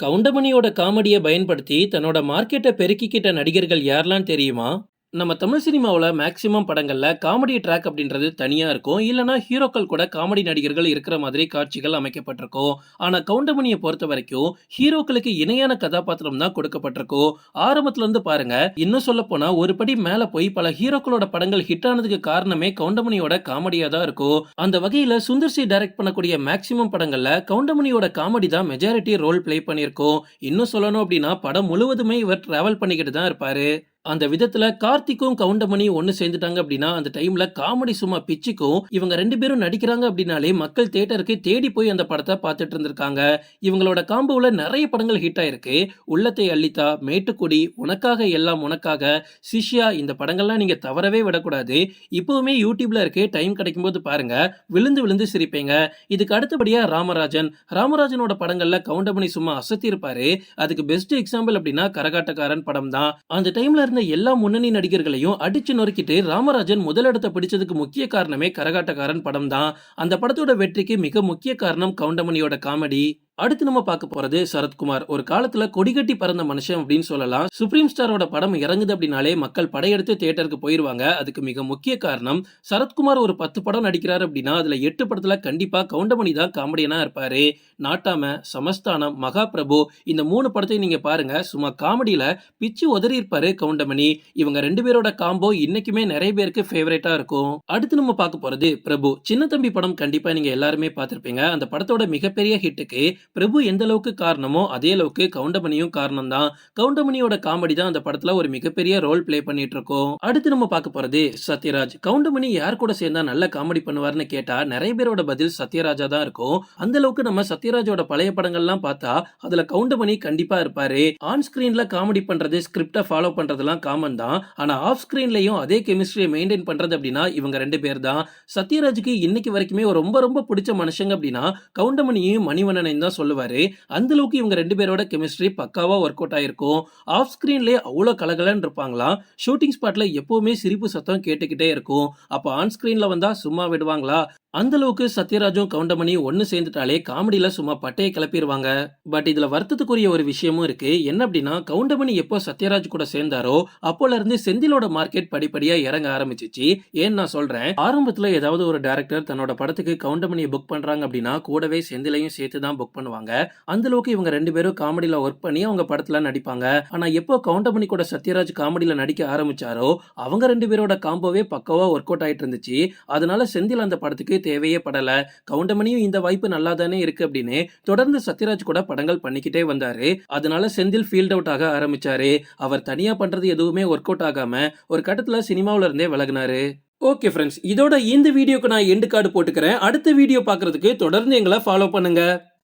கவுண்டமணியோட காமெடியை பயன்படுத்தி தன்னோட மார்க்கெட்டை பெருக்கிக்கிட்ட நடிகர்கள் யாரெல்லாம் தெரியுமா? நம்ம தமிழ் சினிமாவில் மேக்சிமம் படங்களில் காமெடி ட்ராக் அப்படின்றது தனியாக இருக்கும். இல்லைனா ஹீரோக்கள் கூட காமெடி நடிகர்கள் இருக்கிற மாதிரி காட்சிகள் அமைக்கப்பட்டிருக்கும். ஆனால் கவுண்டமணியை பொறுத்த வரைக்கும் ஹீரோக்களுக்கு இணையான கதாபாத்திரம் தான் கொடுக்கப்பட்டிருக்கும். ஆரம்பத்துலேருந்து பாருங்க இன்னும் சொல்ல போனால் ஒரு படி மேலே போய் பல ஹீரோக்களோட படங்கள் ஹிட் ஆனதுக்கு காரணமே கவுண்டமணியோட காமெடியாக தான் இருக்கும். அந்த வகையில் சுந்தர் சி டைரக்ட் பண்ணக்கூடிய மேக்சிமம் படங்களில் கவுண்டமணியோட காமெடி தான் மெஜாரிட்டி ரோல் ப்ளே பண்ணியிருக்கோம். இன்னும் சொல்லணும் அப்படின்னா படம் முழுவதுமே இவர் டிராவல் பண்ணிக்கிட்டு தான் இருப்பாரு. அந்த விதத்துல கார்த்திக்கும் கவுண்டமணி ஒன்னு சேர்ந்துட்டாங்க அப்படின்னா அந்த டைம்ல காமெடி சும்மா பிச்சுக்கும் இவங்க ரெண்டு பேரும் நடிக்கிறாங்க அப்படின்னாலே மக்கள் தேட்டருக்கு தேடி போய் அந்த படத்தை பார்த்துட்டு இருந்திருக்காங்க. இவங்களோட காம்போவில் நிறைய படங்கள் ஹிட் ஆயிருக்கு. உள்ளத்தை அள்ளித்தா மேட்டுக்குடி உனக்காக எல்லாம் உனக்காக. சிஷ்யா இந்த படங்கள்லாம் நீங்க தவறவே விடக்கூடாது. இப்பவுமே யூடியூப்ல இருக்கு டைம் கிடைக்கும் போது பாருங்க விழுந்து விழுந்து சிரிப்பீங்க. இதுக்கு அடுத்தபடியா ராமராஜன். ராமராஜனோட படங்கள்ல கவுண்டமணி சும்மா அசத்தி இருப்பாரு அதுக்கு பெஸ்ட் எக்ஸாம்பிள் அப்படின்னா கரகாட்டக்காரன் படம் தான் அந்த டைம்ல இருந்த எல்லா முன்னணி நடிகர்களையும் அடிச்சு நொறுக்கிட்டு ராமராஜன் முதலிடத்தை பிடிச்சதுக்கு முக்கிய காரணமே கரகாட்டக்காரன் படம் தான் அந்த படத்தோட வெற்றிக்கு மிக முக்கிய காரணம் கவுண்டமணியோட காமெடி. அடுத்து நம்ம பார்க்க போறது சரத்குமார். ஒரு காலத்துல கொடிகட்டி பறந்த மனுஷன் அப்படின்னு சொல்லலாம். சுப்ரீம் ஸ்டாரோட படம் இறங்குது அப்படின்னாலே மக்கள் படையெடுத்து தியேட்டருக்கு போயிருவாங்க. அதுக்கு மிக முக்கிய காரணம் சரத்குமார் ஒரு பத்து படம் நடிக்கிறாரு அப்படின்னா அதுல எட்டு படத்துல கண்டிப்பா கவுண்டமணி தான் காமெடியனா இருப்பாரு. நாட்டாம சமஸ்தானம் மகாபிரபு இந்த மூணு படத்தையும் நீங்க பாருங்க. சும்மா காமெடியில பிச்சு உதறி இருப்பாரு கவுண்டமணி. இவங்க ரெண்டு பேரோட காம்போ இன்னைக்குமே நிறைய பேருக்கு ஃபேவரேட்டா இருக்கும். அடுத்து நம்ம பார்க்க போறது பிரபு. சின்ன தம்பி படம் கண்டிப்பா நீங்க எல்லாருமே பார்த்திருப்பீங்க. அந்த படத்தோட மிகப்பெரிய ஹிட்டுக்கு பிரபு எந்த அளவுக்கு காரணமோ அதே அளவுக்கு கவுண்டமணியும் காரணம் தான் கவுண்டமணியோட காமெடி தான் அந்த படத்துல ஒரு மிகப்பெரிய ரோல் ப்ளே பண்ணிட்டு இருக்கோம் அடுத்து நம்ம பார்க்க போறது சத்யராஜ். கவுண்டமணி யார் கூட சேர்ந்தா நல்ல காமெடி பண்ணுவார்னு கேட்டா நிறைய பேரோட பதில் சத்யராஜா தான் இருக்கும். அந்த அளவுக்கு நம்ம சத்யராஜோட பழைய படங்கள்லாம் பார்த்தா அதுல கவுண்டமணி கண்டிப்பா இருப்பாரு. ஆன் ஸ்கிரீன்ல காமெடி பண்றது ஸ்கிரிப்டை ஃபாலோ பண்றதெல்லாம் காமன் தான். ஆனா ஆஃப் ஸ்கிரீன்லயும் அதே கெமிஸ்ட்ரியை மெயின்டைன் பண்றது அப்படின்னா இவங்க ரெண்டு பேர் தான். சத்யராஜுக்கு இன்னைக்கு வரைக்குமே ரொம்ப ரொம்ப பிடிச்ச மனுஷங்க அப்படின்னா கவுண்டமணியும் மணிவண்ணனையும் தான் சொல்லுவாரு. அந்த அளவுக்கு இவங்க ரெண்டு பேரோட கெமிஸ்ட்ரி பக்காவா ஒர்க் அவுட் ஆயிருக்கும். ஆஃப் ஸ்கிரீன்லயே அவ்வளோ கலகலன்னு இருப்பாங்களாம். ஷூட்டிங் ஸ்பாட்ல எப்பவுமே சிரிப்பு சத்தம் கேட்டுக்கிட்டே இருக்கும். அப்போ ஆன் ஸ்கிரீன்ல வந்தா சும்மா விடுவாங்களா? அந்த அளவுக்கு சத்யராஜும் கவுண்டமணி ஒன்னு சேர்ந்துட்டாலே காமெடியில சும்மா பட்டையை கிளப்பிடுவாங்க பட் இதுல வருத்தத்துக்குரிய ஒரு விஷயமும் இருக்கு. என்ன அப்படின்னா கவுண்டமணி எப்போ சத்யராஜ் கூட சேர்ந்தாரோ அப்போல இருந்து செந்திலோட மார்க்கெட் படிப்படியா இறங்க ஆரம்பிச்சிச்சு. ஏன்னு நான் சொல்றேன்? ஆரம்பத்துல ஏதாவது ஒரு டேரக்டர் தன்னோட படத்துக்கு கவுண்டமணியை புக் பண்றாங்க அப்படின்னா கூடவே செந்திலையும் சேர்த்து தான் புக் பண்ணுவாங்க. அந்த அளவுக்கு இவங்க ரெண்டு பேரும் காமெடியில ஒர்க் பண்ணி அவங்க படத்துல நடிப்பாங்க. ஆனா எப்போ கவுண்டமணி கூட சத்யராஜ் காமெடியில நடிக்க ஆரம்பிச்சாரோ அவங்க ரெண்டு பேரோட காம்போவே பக்கவா ஒர்க் அவுட் ஆயிட்டு இருந்துச்சு. அதனால செந்தில் அந்த படத்துக்கு தேவையே படல. கவுண்டமணியும் இந்த வாய்ப்பு நல்லா தானே இருக்கு அப்படின்னு தொடர்ந்து சத்யராஜ் கூட படங்கள் பண்ணிக்கிட்டே வந்தாரு. அதனால செந்தில் ஃபீல்ட் அவுட் ஆக ஆரம்பிச்சாரு. அவர் தனியா பண்றது எதுவுமே ஒர்க் அவுட் ஆகாம ஒரு கட்டத்துல சினிமாவுல இருந்தே விலகினாரு. ஓகே ஃப்ரெண்ட்ஸ் இதோட இந்த வீடியோக்கு நான் எண்டு கார்டு போட்டுக்கிறேன். அடுத்த வீடியோ பார்க்கறதுக்கு தொடர்ந்து எங்களை ஃபாலோ பண்ணுங்க.